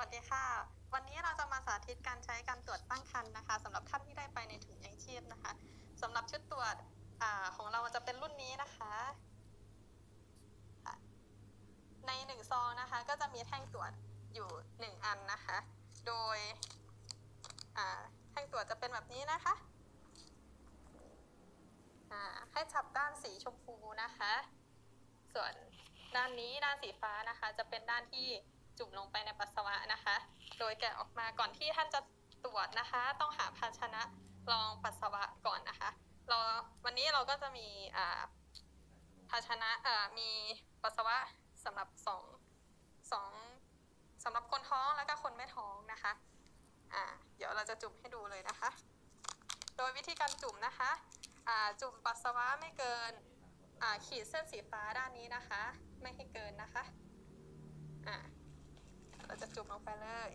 วัสดีค่ะ วันนี้เราจะมาสาธิตการใช้การตรวจตั้งครรภ์นะคะสำหรับท่านที่ได้ไปในถุงยังชีพนะคะสำหรับชุดตรวจอของเราจะเป็นรุ่นนี้นะคะ ในหนึ่งซองนะคะ ก็จะมีแท่งตรวจอยู่หนึ่งอันนะคะ โดยแท่งตรวจจะเป็นแบบนี้นะคะให้จับด้านสีชมพูนะคะ ส่วนด้านนี้ด้านสีฟ้านะคะ จะเป็นด้านที่ จุ่มลงไปในปัสสาวะนะคะ โดยแกะออกมาก่อนที่ท่านจะตรวจนะคะ ต้องหาภาชนะรองปัสสาวะก่อนนะคะ เราวันนี้เราก็จะมีภาชนะมีปัสสาวะสำหรับสองสองสำหรับคนท้องแล้วก็คนไม่ท้องนะคะอ่าเดี๋ยวเราจะจุ่มให้ดูเลยนะคะ โดยวิธีการจุ่มนะคะอ่าจุ่มปัสสาวะไม่เกินอ่าขีดเส้นสีฟ้าด้านนี้นะคะ ไม่ให้เกินนะคะอ่าเราจะจุ่มลงไปเลย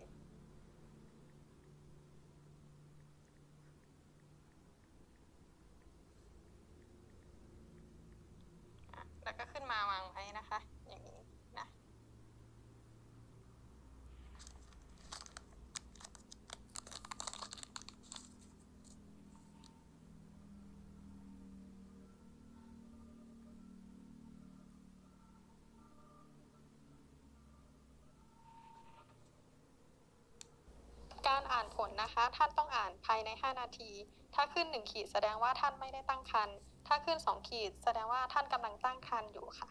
อะแล้วก็ขึ้นมาวางไว้นะคะ อย่างนี้นะ การอ่านผลนะคะ ท่านต้องอ่านภายใน 5 นาที ถ้าขึ้น 1 ขีดแสดงว่าท่านไม่ได้ตั้งครรภ์ถ้าขึ้น 2 ขีดแสดงว่าท่านกำลังตั้งครรภ์อยู่ค่ะ